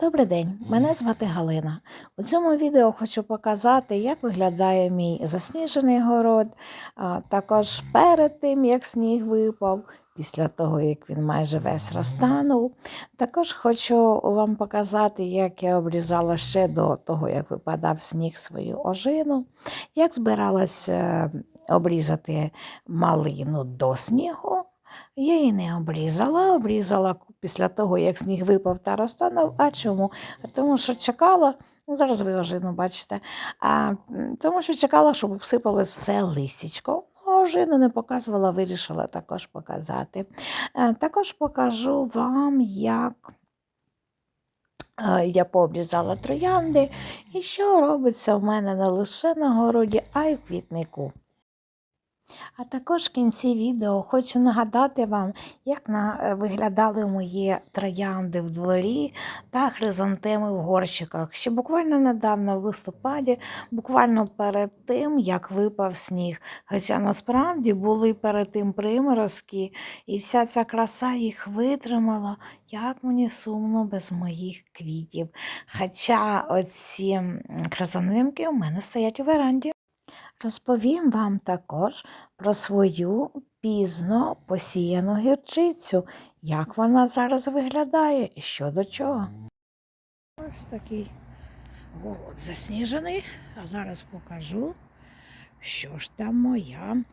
Добрий день, мене звати Галина. У цьому відео хочу показати, як виглядає мій засніжений город, а також перед тим, як сніг випав, після того, як він майже весь розтанув. Також хочу вам показати, як я обрізала ще до того, як випадав сніг свою ожину, як збиралась е, обрізати малину до снігу. Я її не обрізала, обрізала після того, як сніг випав та розтанув. А чому? Тому що чекала, ну, зараз ви ожину бачите, а, тому що чекала, щоб всипалось все листячко. Ну, Ожину не показувала, вирішила також показати. Е, Також покажу вам, як е, я пообрізала троянди і що робиться в мене не лише на городі, а й в квітнику. А також в кінці відео хочу нагадати вам, як на, е, виглядали мої троянди в дворі та хризантеми в горщиках. Ще буквально недавно, в листопаді, буквально перед тим, як випав сніг. Хоча насправді були перед тим приморозки, і вся ця краса їх витримала. Як мені сумно без моїх квітів. Хоча оці хризантемки у мене стоять у веранді. Розповім вам також про свою пізно посіяну гірчицю, як вона зараз виглядає і що до чого. Ось такий город засніжений, а зараз покажу, що ж там моя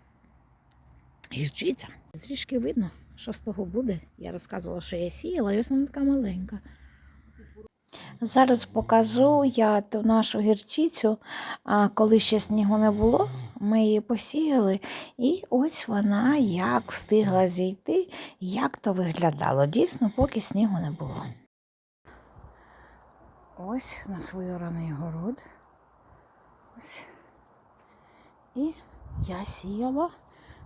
гірчиця. Трішки видно, що з того буде. Я розказувала, що я сіяла, і ось вона така маленька. Зараз покажу я ту нашу гірчицю, коли ще снігу не було, ми її посіяли, і ось вона як встигла зійти, як то виглядало. Дійсно, поки снігу не було. Ось у нас виораний город. І я сіяла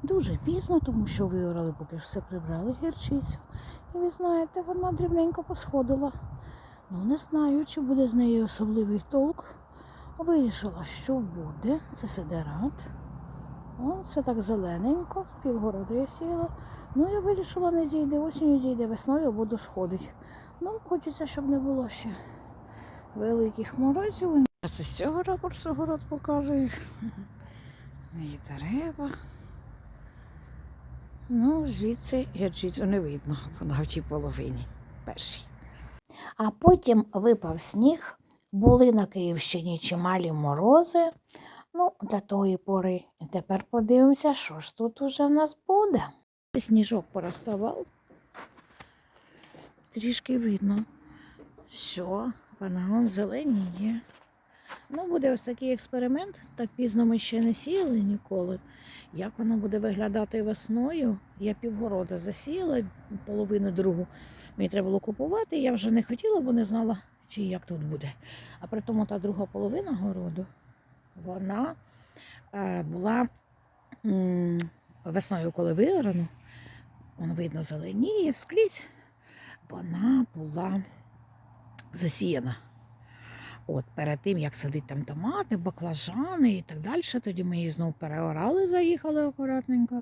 дуже пізно, тому що виорали, поки все прибрали гірчицю. І ви знаєте, вона дрібненько посходила. Ну, не знаю, чи буде з неї особливий толк. Вирішила, що буде. Це сидерат. О, це так зелененько, півгорода я сіяла. Ну, я вирішила, не зійде, осінню зійде, весною буду сходить. Ну, хочеться, щоб не було ще великих морозів. Це з цього ракурсу город показує. І дерева. Ну, звідси гірчицю не видно, вона в тій половині першій. А потім випав сніг, були на Київщині чималі морози. Ну, для тої пори. Тепер подивимося, що ж тут уже в нас буде. Сніжок пороставав. Трішки видно, що вона он зеленіє. Ну, буде ось такий експеримент. Так пізно ми ще не сіяли ніколи. Як воно буде виглядати весною? Я півгорода засіяла, половину другу мені треба було купувати. Я вже не хотіла, бо не знала, чи як тут буде. А при тому та друга половина городу, вона е, була весною, коли виорано, воно видно зеленіє вскрізь, вона була засіяна. От перед тим, як садити там томати, баклажани і так далі, тоді ми її знову переорали, заїхали акуратненько.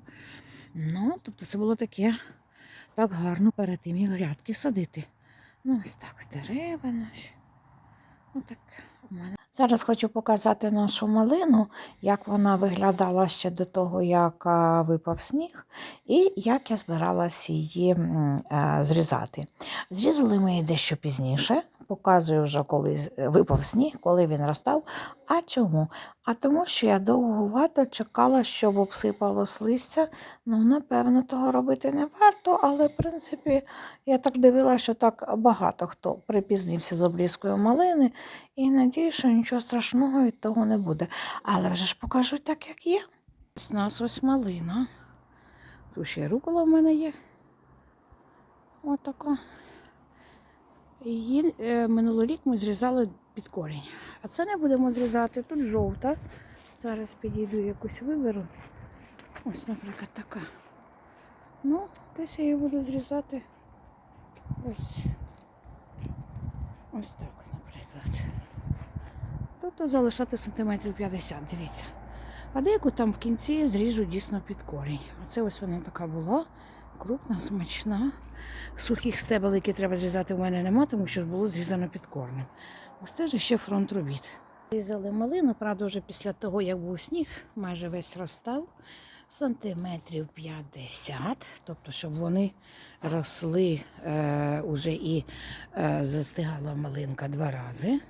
Ну, тобто це було таке так гарно перед тим, як грядки садити. Ну, ось так, дерева наші. Отак у мене. Зараз хочу показати нашу малину, як вона виглядала ще до того, як випав сніг, і як я збиралась її зрізати. Зрізали ми її дещо пізніше, показую вже, коли випав сніг, коли він розстав. А чому? А тому, що я довгувато чекала, щоб обсипалось листя. Ну, напевно, того робити не варто, але, в принципі, я так дивилася, що так багато хто припізнився з обрізкою малини, і надію, що нічого страшного від того не буде. Але вже ж покажу так, як є. У нас ось малина. Тут ще рукола в мене є. Отака. Її е, минулий рік ми зрізали під корінь. А це не будемо зрізати. Тут жовта. Зараз підійду якусь виберу. Ось, наприклад, така. Ну, десь я її буду зрізати. Ось. Ось так, наприклад. Тобто залишати сантиметрів 50, дивіться. А деяку там в кінці зріжу дійсно під корінь. Оце ось вона така була. Крупна, смачна. Сухих стебел, які треба зрізати, у мене нема, тому що ж було зрізано під корнем. Ось це ж ще фронт робіт. Різали малину, правда, вже після того, як був сніг, майже весь розстав. Сантиметрів 50, тобто, щоб вони росли е, уже і е, застигала малинка два рази.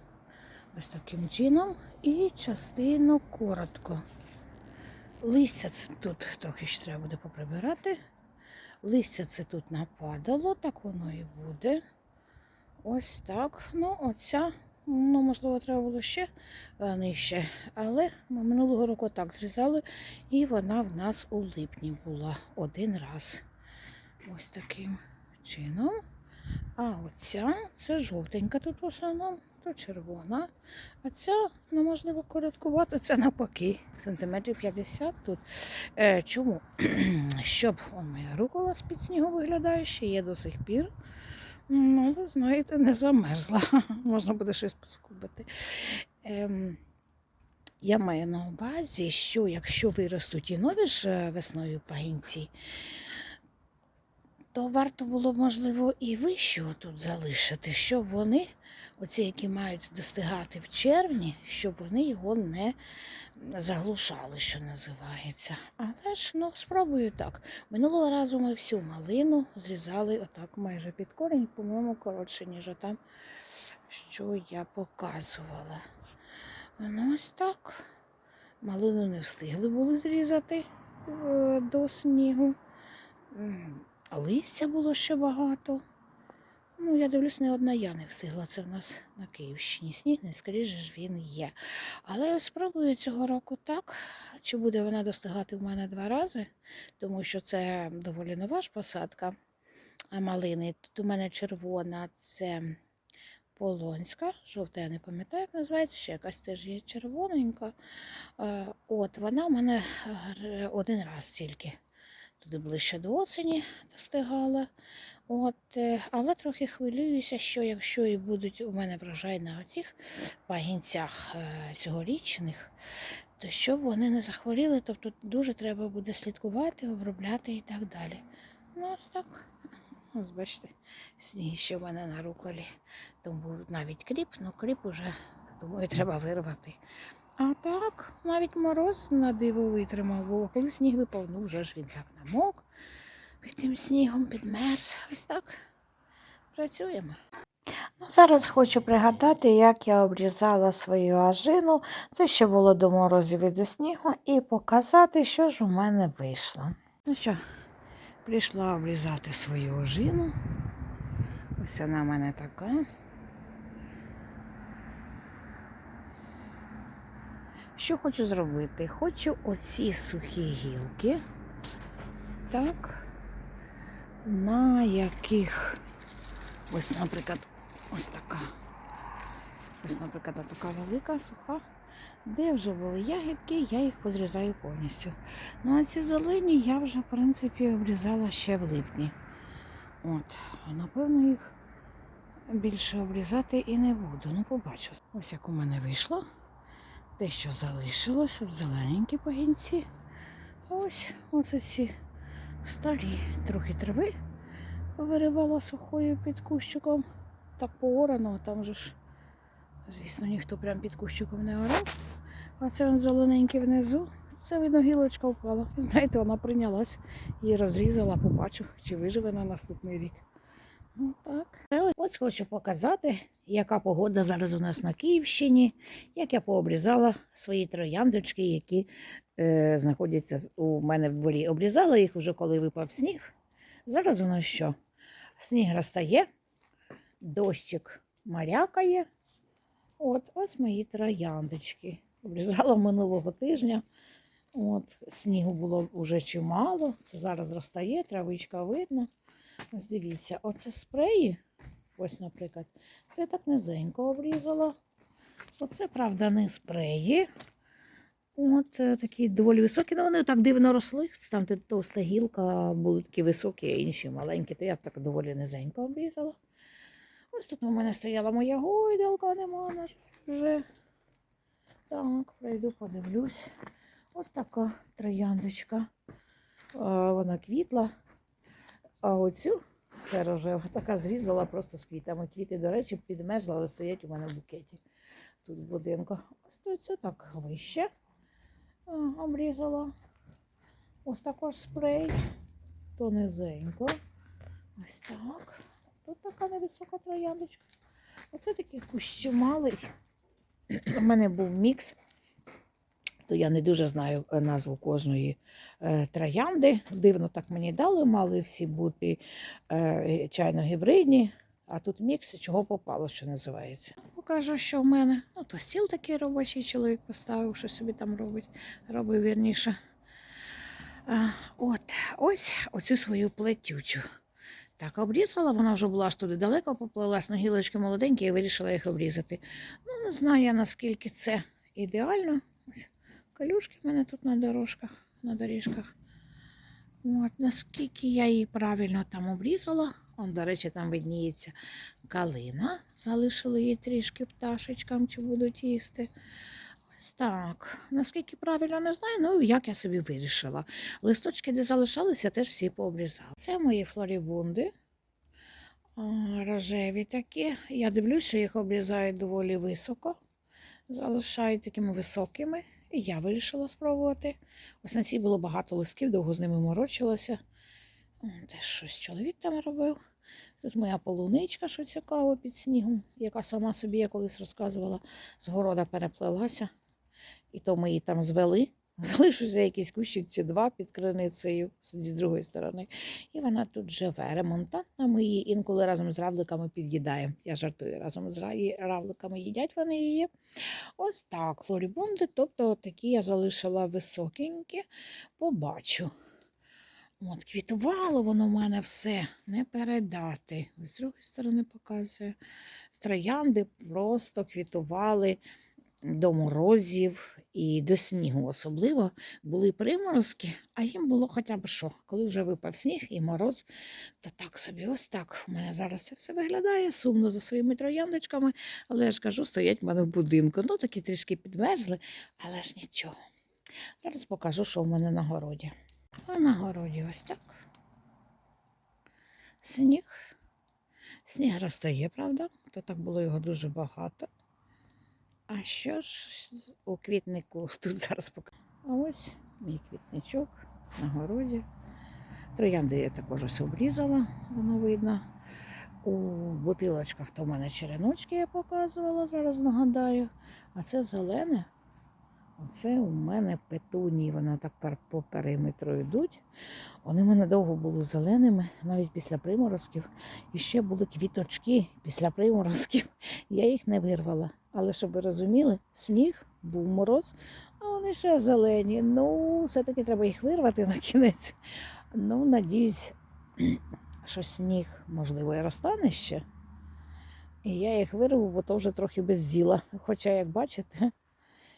Ось таким чином. І частину коротко. Листя тут трохи ще треба буде поприбирати. Листя це тут нападало, так воно і буде. Ось так. Ну, оця, ну, можливо, треба було ще е, нижче. Але ми минулого року так зрізали, і вона в нас у липні була один раз. Ось таким чином. А оця це жовтенька тут в основному, то червона. А ця, ну, можливо, короткувата, це навпаки. Сантиметрів 50 тут. Е, чому? Щоб о, моя рукола з-під снігу виглядає, ще є до сих пір. Ну, ви знаєте, не замерзла. Можна буде щось поскубити. Ем, я маю на увазі, що якщо виростуть і нові ж е, весною пагінці, то варто було, можливо, і вищого тут залишити, щоб вони, оці, які мають достигати в червні, щоб вони його не заглушали, що називається. Але ж ну, спробую так. Минулого разу ми всю малину зрізали отак майже під корінь, по-моєму, коротше, ніж там, що я показувала. Ну, ось так. Малину не встигли були зрізати е, до снігу. Листя було ще багато. Ну, я дивлюсь, не одна я не встигла. Це в нас на Київщині. Сніг, не скоріше ж він є. Але я спробую цього року так. Чи буде вона достигати в мене два рази, тому що це доволі нова ж посадка малини. Тут у мене червона, це полонська, жовта, я не пам'ятаю, як називається, ще якась теж є червоненька. Е, От вона у мене е, один раз тільки. Туди ближче до осені достигала. От, е, але трохи хвилююся, що якщо і будуть у мене врожай на оцих пагінцях е, цьогорічних, то щоб вони не захворіли, тобто дуже треба буде слідкувати, обробляти і так далі. Ну, ось так. Ось бачите, сніг ще в мене на руколі. Тому навіть кріп, ну кріп уже, думаю, треба вирвати. А так, навіть мороз на диво витримав, бо коли сніг випав, ну вже ж він так намок під тим снігом, підмерз. Ось так працюємо. Ну, зараз хочу пригадати, як я обрізала свою ажину. Це ще було до морозів і до снігу, і показати, що ж у мене вийшло. Ну що, прийшла обрізати свою ожину. Ось вона в мене така. Що хочу зробити? Хочу оці сухі гілки, так, на яких ось, наприклад, ось така. Ось, наприклад, така велика, суха. Де вже були ягідки, я їх позрізаю повністю. Ну а ці зелені я вже, в принципі, обрізала ще в липні. От, напевно, їх більше обрізати і не буду. Ну, побачу. Ось як у мене вийшло. Те, що залишилось, от зелененькі пагінці. А ось оце ці старі трохи трави повиривала сухою під кущиком. Так поорано, там же ж, звісно, ніхто прям під кущиком не орав. А це он зелененький внизу. Це видно, гілочка впала. І знаєте, вона прийнялась, її розрізала, побачу, чи виживе на наступний рік. Ну так. Ось, хочу показати, яка погода зараз у нас на Київщині, як я пообрізала свої трояндочки, які е, знаходяться у мене в дворі. Обрізала їх вже коли випав сніг. Зараз у нас що? Сніг розтає, дощик марякає. От, ось мої трояндочки. Обрізала минулого тижня. От, снігу було вже чимало. Це зараз розтає, травичка видно. Ось дивіться, оце спреї. Ось, наприклад, це я так низенько обрізала. Оце, правда, не спреї. От е, такі доволі високі, але вони так дивно росли. Там де товста гілка, були такі високі, а інші маленькі, то я так доволі низенько обрізала. Ось тут у мене стояла моя гойдалка, нема вже. Так, пройду, подивлюсь. Ось така трояндочка. Е, Вона квітла. А оцю це така зрізала просто з квітами. Квіти, до речі, підмерзли, але стоять у мене в букеті. Тут в будинку. Ось тут цю так вище обрізала. Ось також спрей. То низенько. Ось так. Тут така невисока трояндочка. Оце такий кущ малий. У мене був мікс, то я не дуже знаю е, назву кожної е, троянди. Дивно так мені дали, мали всі бути е, чайно-гібридні, а тут мікс, чого попало, що називається. Покажу, що в мене. Ну, то стіл такий робочий чоловік поставив, що собі там робить, робив вірніше. От, ось оцю свою плетючу. Так, обрізала, вона вже була ж туди далеко, поплилась на гілочки молоденькі і вирішила їх обрізати. Ну, не знаю я, наскільки це ідеально. Калюшки в мене тут на дорожках, на доріжках. От, наскільки я її правильно там обрізала. Он, до речі, там видніється калина. Залишили її трішки пташечкам, чи будуть їсти. Ось так. Наскільки правильно не знаю, ну як я собі вирішила. Листочки, де залишалися, теж всі пообрізала. Це мої флорібунди. Рожеві такі. Я дивлюсь, що їх обрізають доволі високо. Залишають такими високими. І я вирішила спробувати. Ось на цій було багато листків, довго з ними морочилася. Теж щось чоловік там робив. Тут моя полуничка, що цікаво, під снігом, яка сама собі, я колись розказувала, з города переплелася. І то ми її там звели. Залишився якийсь кущик чи два під криницею з другої сторони. І вона тут живе. Ремонтантна. Ми її інколи разом з равликами під'їдаємо. Я жартую, разом з равликами їдять вони її. Ось так, флорібунди, тобто такі я залишила високенькі, побачу. От, квітувало воно в мене все, не передати. З другої сторони показує. Троянди просто квітували до морозів і до снігу особливо. Були приморозки, а їм було хоча б що. Коли вже випав сніг і мороз, то так собі, ось так. У мене зараз це все виглядає сумно за своїми трояндочками, але я ж кажу, стоять в мене в будинку. Ну, такі трішки підмерзли, але ж нічого. Зараз покажу, що в мене на городі. А на городі ось так. Сніг. Сніг розтає, правда? То так було його дуже багато. А що ж у квітнику тут зараз покажу? А ось мій квітничок на городі. Троянди я також ось обрізала, воно видно. У бутилочках то в мене череночки я показувала, зараз нагадаю. А це зелене. Оце у мене петунії, вони так по периметру йдуть. Вони в мене довго були зеленими, навіть після приморозків. І ще були квіточки після приморозків. Я їх не вирвала. Але щоб ви розуміли, сніг, був мороз, а вони ще зелені. Ну, все-таки треба їх вирвати на кінець. Ну, надіюсь, що сніг, можливо, і розтане ще. І я їх вирву, бо то вже трохи без діла. Хоча, як бачите,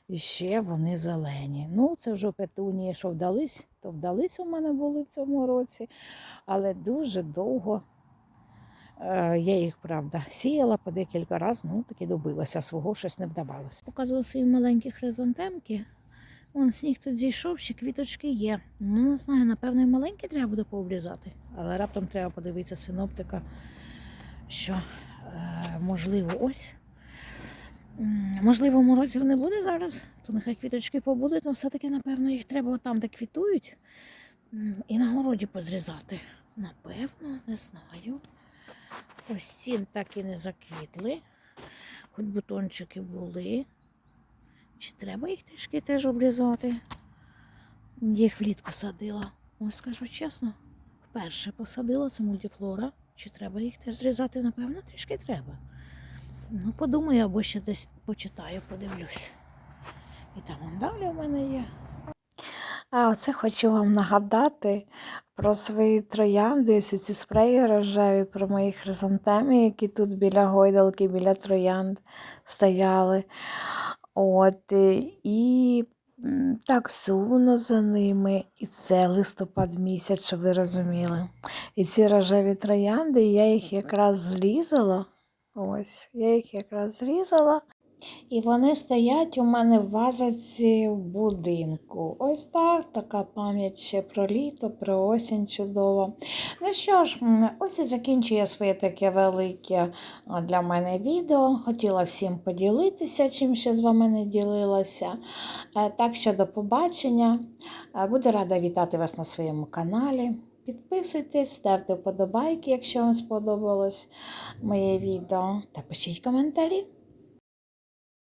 і ще вони зелені. Ну, це вже петунії, що вдались, то вдались у мене були в цьому році, але дуже довго е, я їх, правда, сіяла по декілька разів, ну таки добилася свого, щось не вдавалося. Показувала свої маленькі хризантемки. Вон сніг тут зійшов, ще квіточки є. Ну, не знаю, напевно, і маленькі треба буде пообрізати. Але раптом треба подивитися синоптика, що е, можливо ось. Можливо, морозів не буде зараз, то нехай квіточки побудуть, але все-таки, напевно, їх треба отам, де квітують, і на городі позрізати. Напевно, не знаю. Ось ці так і не заквітли, хоч бутончики були. Чи треба їх трішки теж обрізати? Їх влітку садила. Ось скажу чесно, вперше посадила це мультифлора. Чи треба їх теж зрізати? Напевно, трішки треба. Ну, подумаю, або ще десь почитаю, подивлюсь. І там далі у мене є. А оце хочу вам нагадати про свої троянди, ось ці спреї рожеві, про мої хризантеми, які тут біля гойдалки, біля троянд стояли. От, е, і так сумно за ними. І це листопад місяць, щоб ви розуміли. І ці рожеві троянди, я їх якраз зрізала. Ось, я їх якраз зрізала. І вони стоять у мене в вазоці в будинку. Ось так, така пам'ять ще про літо, про осінь чудова. Ну що ж, ось і закінчує своє таке велике для мене відео. Хотіла всім поділитися, чим ще з вами не ділилася. Е, Так що до побачення. Е, Буду рада вітати вас на своєму каналі. Підписуйтесь, ставте вподобайки, якщо вам сподобалось моє відео, та пишіть коментарі.